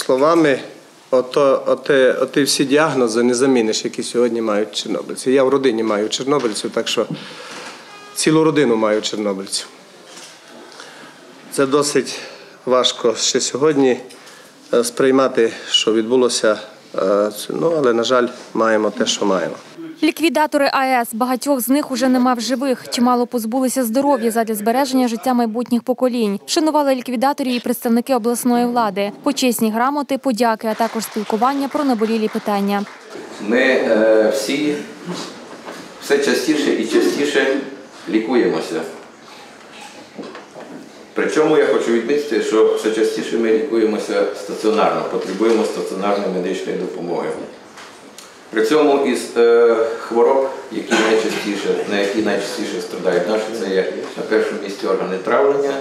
словами, ото, оте, оте всі діагнози не заміниш, які сьогодні мають чорнобильці. Я в родині маю чорнобильців, так що цілу родину маю чорнобильців. Це досить важко ще сьогодні е, сприймати, що відбулося. Е, Ну, але, на жаль, маємо те, що маємо. Ліквідатори АЕС, багатьох з них уже нема в живих. Чимало позбулися здоров'я задля збереження життя майбутніх поколінь. Шанували ліквідаторів і представники обласної влади. Почесні грамоти, подяки, а також спілкування про наболілі питання. Ми е, всі все частіше і частіше лікуємося. Причому я хочу відмітити, що все частіше ми лікуємося стаціонарно, потребуємо стаціонарної медичної допомоги. При цьому із е, хвороб, які найчастіше, на які найчастіше страдають наші, це є на першому місці органи травлення,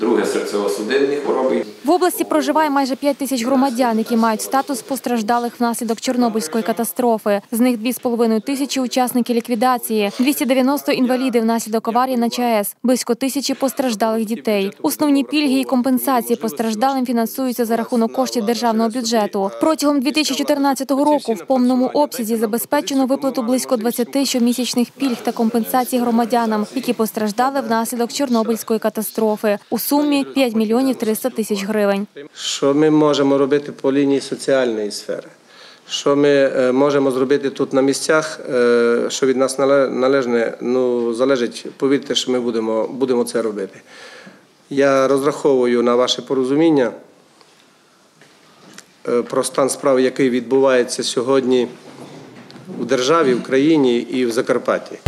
друге серцево-судинні хвороби. В області проживає майже 5 тисяч громадян, які мають статус постраждалих внаслідок Чорнобильської катастрофи. З них 2,5 тисячі учасники ліквідації, 290 інваліди внаслідок аварії на ЧАЕС, близько тисячі постраждалих дітей. Основні пільги і компенсації постраждалим фінансуються за рахунок коштів державного бюджету. Протягом 2014 року в повному обсязі забезпечено виплату близько 20 щомісячних пільг та компенсацій громадянам, які постраждали внаслідок Чорнобильської катастрофи. У сумі 5 мільйонів 300 тисяч гривень. Що ми можемо робити по лінії соціальної сфери? Що ми е, можемо зробити тут на місцях, е, що від нас нале- належне, ну, залежить, повірте, що ми будемо, будемо це робити. Я розраховую на ваше порозуміння е, про стан справ, який відбувається сьогодні в державі, в країні і в Закарпатті.